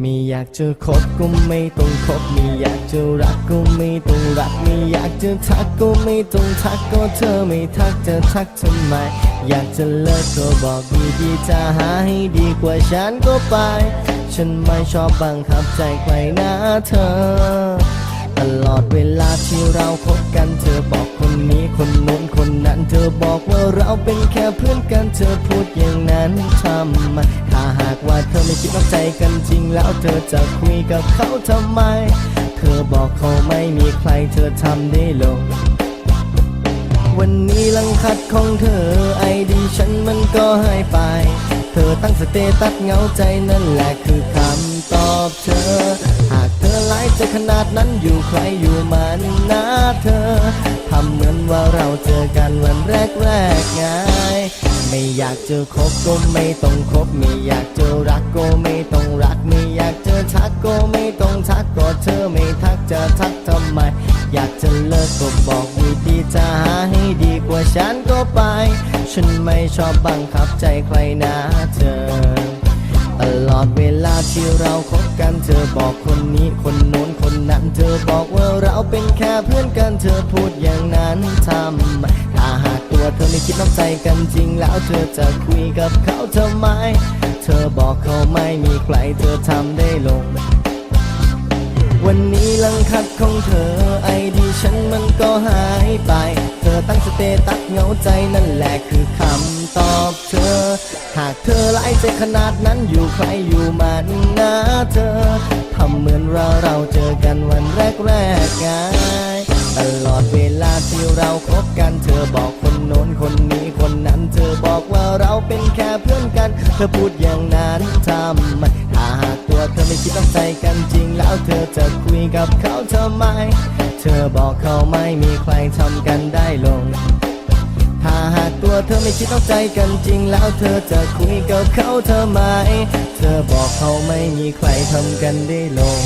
ไม่อยากจะคบก็ไม่ต้องคบไม่อยากจะรักก็ไม่ต้องรักไม่อยากจะทักก็ไม่ต้องทักก็เธอไม่ทักจะทักทำไม อยากจะเลิกก็บอกดีๆจะหาให้ดีกว่าฉันก็ไป ฉันไม่ชอบบังคับใจใครนะเธอ ตลอดเวลาที่เราคบกันเธอบอกคนนี้คนน้นคนนั้น เราเป็นแค่เพื่อนกันเธอพูดอย่างนั้นทำไมถ้าหากว่าเธอไม่คิดนอกใจกันจริงแล้วเธอจะคุยกับเขาทำไม เธอบอกเขาไม่มีใครเธอทำได้ลงวันนี้ลังคัดของเธอไอดีฉันมันก็หายไป เธอตั้งสเตตัสเหงาใจนั่นแหละคือคำตอบเธอ หากเธอไลฟ์จะขนาดนั้นอยู่ใครอยู่มันนะเธอ ทำเหมือนว่าเราเจอกันวันแรกแรกไงไม่อยากจอคบก็ไม่ต้องคบ ไม่อยากจอรักก็ไม่ต้องรัก ไม่อยากจอทักก็ไม่ต้องทักก็เธอไม่ทักจะทักทำไม อยากจะเลิกก็บอกดีๆจะหาให้ดีกว่าฉันก็ไป ฉันไม่ชอบบังคับใจใครนะเธอตลอดเวลาที่เราคบกันเธอบอกคนนี้คนโน้นคนนั้น เธอบอกว่าเราเป็นแค่เพื่อนกันเธอพูด นั้นทำถ้าหากตัวเธอไม่คิดน้ำใจกันจริง แล้วเธอจะคุยกับเขาทำไม เธอบอกเขาไม่มีใครเธอทำได้ลง วันนี้ลังคัดของเธอไอดีฉันมันก็หายไป เธอตั้งสเตตัสเหงาใจนั่นแหละคือคำตอบเธอ หากเธอไล่ใจขนาดนั้นอยู่ใครอยู่มันนะเธอทำเหมือนว่าเราเจอกันวันแรกแรกไง ตลอดเวลาที่เราคบกัน เธอบอกคนโน้นคนนี้คนนั้น เธอบอกว่าเราเป็นแค่เพื่อนกัน เธอพูดอย่างนั้นทำไมถ้าหากตัวเธอไม่คิดต้องใจกันจริง แล้วเธอจะคุยกับเขาทำไม เธอบอกเขาไม่มีใครทำกันได้ลงถ้าหากตัวเธอไม่คิดต้องใจกันจริง แล้วเธอจะคุยกับเขาทำไม เธอบอกเขาไม่มีใครทำกันได้ลง